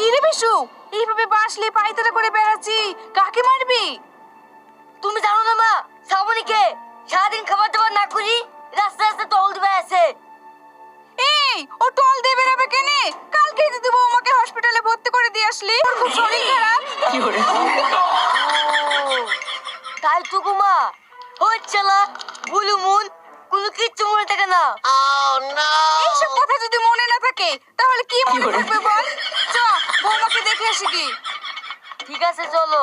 কি রে বিশু এইভাবে বাসলে পায়তারা করে বেড়াচ্ছি কাকে মারবি? তুমি জানো না মা শ্রাবণী সারাদিন খাবার দাবার না করি রাস্তা রাস্তা টল দিবে আছে। এই ও টল দিয়ে বেরাবে কেনে? কালকে যদি তুমি আমাকে হসপিটালে ভর্তি করে দিয়ে আসলি। তাই টুকু মা হচ্ছালা বুলু মুন কোনো কিচ্ছু মনে থাকে oh, কথা যদি মনে না থাকে তাহলে কি মনে থাকবে বল? চল। বৌমাকে দেখে আসি কি? ঠিক আছে চলো।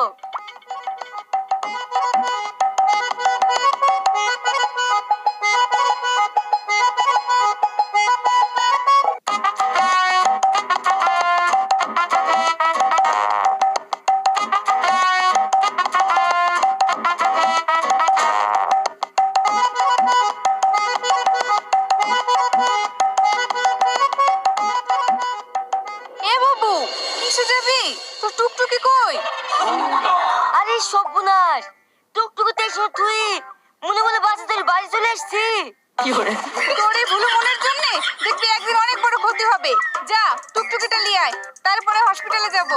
আরে সর্বনাশ। টুকটুকুতে এসে তুই। মনে মনে বাসে বাড়ি চলে এসছি। তোর এই ভুলো মনের জন্য দেখবি একদিন অনেক বড় ক্ষতি হবে। যা টুকটুকিটা নিয়ে আয়। তারপরে হসপিটালে যাব।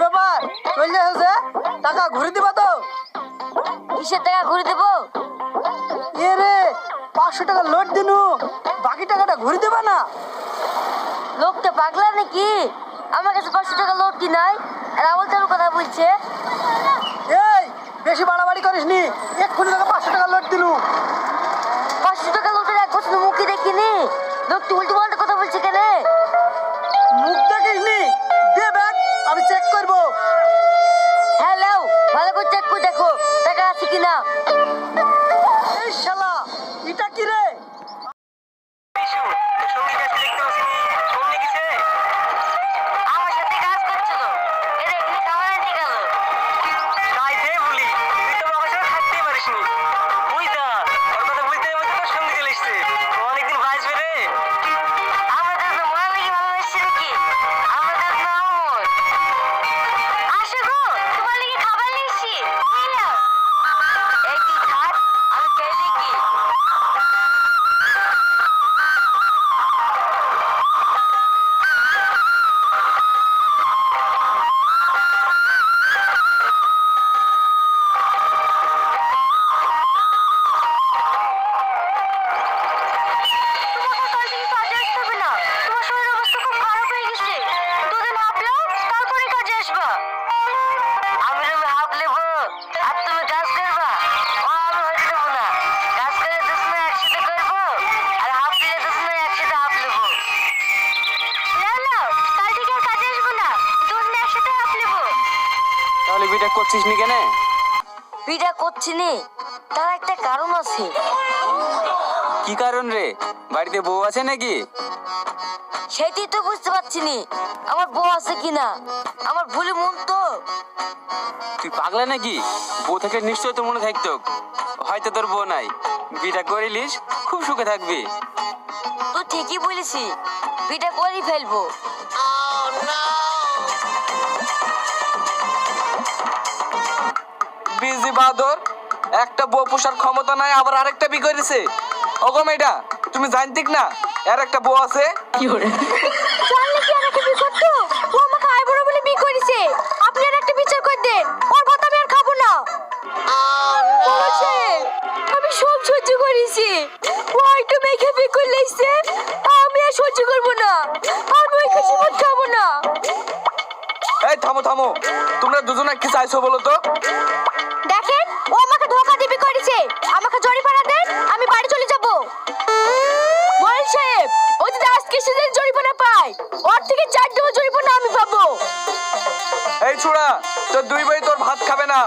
ব্যাপার চলে এসেছে টাকা ঘুরে দিবা তো। কিসের টাকা ঘুরে দেবো? এ রে পাঁচশো টাকা লোড দিনু। বাকি টাকাটা ঘুরে দেবা না। লোকটা পাগলা নাকি? আমার কাছে পাঁচশো টাকা লোড কি নাই? আর চালু কথা বলছে। এই, বেশি বাড়াবাড়ি করিস নি এক্ষুনি বিটা করছিস নি কেন? বিটা করছি নি। তার একটা কারণ আছে। কি কারণ রে? বাড়িতে বউ আছে নাকি? সেটাই তো বুঝতে পারছি নি। আমার বউ আছে কিনা? আমার ভুলে মন তো। তুই পাগলা নাকি? বউ থেকে নিশ্চয় তো মনে থাকতো। হয়তো তোর বউ নাই। বিটা করিলিস খুব সুখে থাকবি। তুই ঠিকই বলেছি বিটা করে ফেলব। বিজি বাদর একটা বউ পোষার ক্ষমতা নাই আবার আরেকটা বি করেছে। ওগো মেয়েটা তুমি জানতিক না? এর একটা বউ আছে। কি করে জানলে কি একটা বিয়ে করতো? ও আমাকে আইবুড়ো বলে বিয়ে করেছে। আপনি আর একটা বিচার করে দেন। ওর কথা আমি আর খাব না। আমি সব সহ্য করেছি। ও একটু মেঘে বিয়ে করে লেগছে আমি আর সহ্য করব না। আমি ওই খুশি মত খাব না। এই থামো থামো। তোমরা দুজনে কি চাইছো বলো তো? ছোড়া তোর দুই ভাই তোর ভাত খাবে না।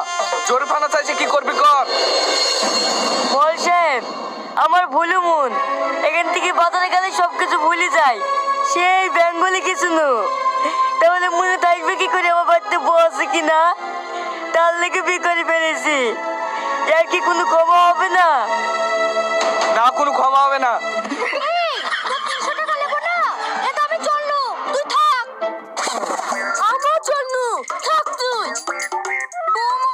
জোরফানা চাইছে কি করবি কর? বল সাহেব আমার ভুলু মন। এখান থেকে বাজারে গেলে সব কিছু ভুলে যায়। সেই বেঙ্গলি কিছু নো। তাহলে মনে থাকবে কি করে আমার বাড়িতে বউ আছে কিনা তার লেগে বিয়ে করে ফেলেছি। এর কি কোনো ক্ষমা হবে না? না কোনো ক্ষমা হবে না।